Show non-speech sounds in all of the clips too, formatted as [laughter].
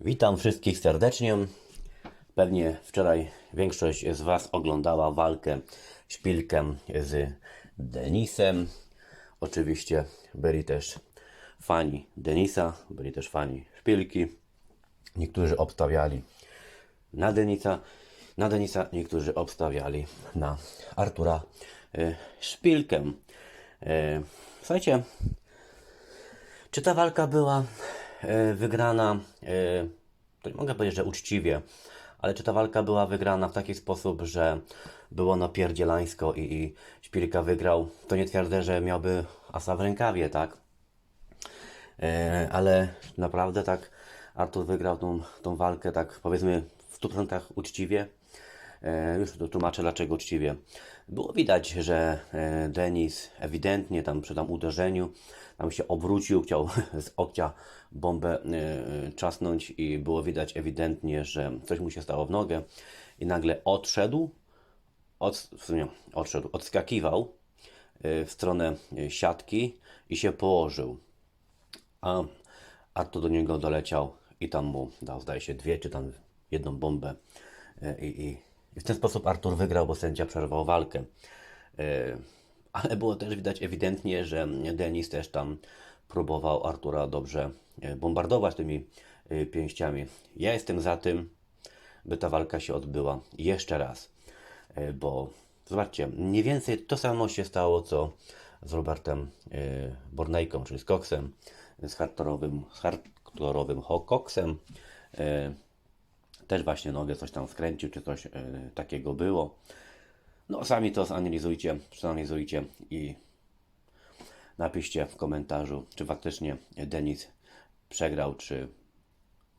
Witam wszystkich serdecznie. Pewnie wczoraj większość z Was oglądała walkę szpilkę z Denisem. Oczywiście byli też fani Denisa, byli też fani szpilki. Niektórzy obstawiali na Denisa, na Denisa, niektórzy obstawiali na Artura e, Szpilkę. E, Słuchajcie, czy ta walka była wygrana, e, to nie mogę powiedzieć, że uczciwie, ale czy ta walka była wygrana w taki sposób, że było napierdzielańsko i, i Szpilka wygrał, to nie twierdzę, że miałby asa w rękawie, tak? E, ale naprawdę tak Artur wygrał tą, tą walkę tak powiedzmy w 100% uczciwie. E, już to tłumaczę dlaczego uczciwie. Było widać, że e, Denis ewidentnie tam przy tam uderzeniu tam się obrócił, chciał [laughs] z okcia bombę e, czasnąć i było widać ewidentnie, że coś mu się stało w nogę i nagle odszedł, od, w sumie odszedł, odskakiwał e, w stronę e, siatki i się położył. A Artur do niego doleciał i tam mu dał, zdaje się, dwie czy tam jedną bombę. E, I, i, i w ten sposób Artur wygrał, bo sędzia przerwał walkę. E, Ale było też widać ewidentnie, że Denis też tam próbował Artura dobrze e, bombardować tymi e, pięściami. Ja jestem za tym, by ta walka się odbyła jeszcze raz. Bo zobaczcie, mniej więcej to samo się stało, co z Robertem Bornejką, czyli z Coxem, z hardkorowym, hardkorowym Coxem. Też właśnie nogę coś tam skręcił, czy coś e, takiego było. No, sami to zanalizujcie, przeanalizujcie i napiszcie w komentarzu, czy faktycznie Denis przegrał, czy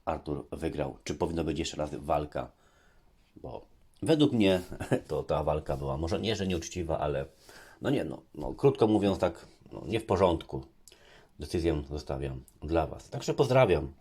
Artur wygrał, czy powinno być jeszcze raz walka, bo według mnie [laughs] to ta walka była może nie, że nieuczciwa, ale no nie, no, no krótko mówiąc tak, no, nie w porządku. Decyzję zostawiam dla Was. Także pozdrawiam.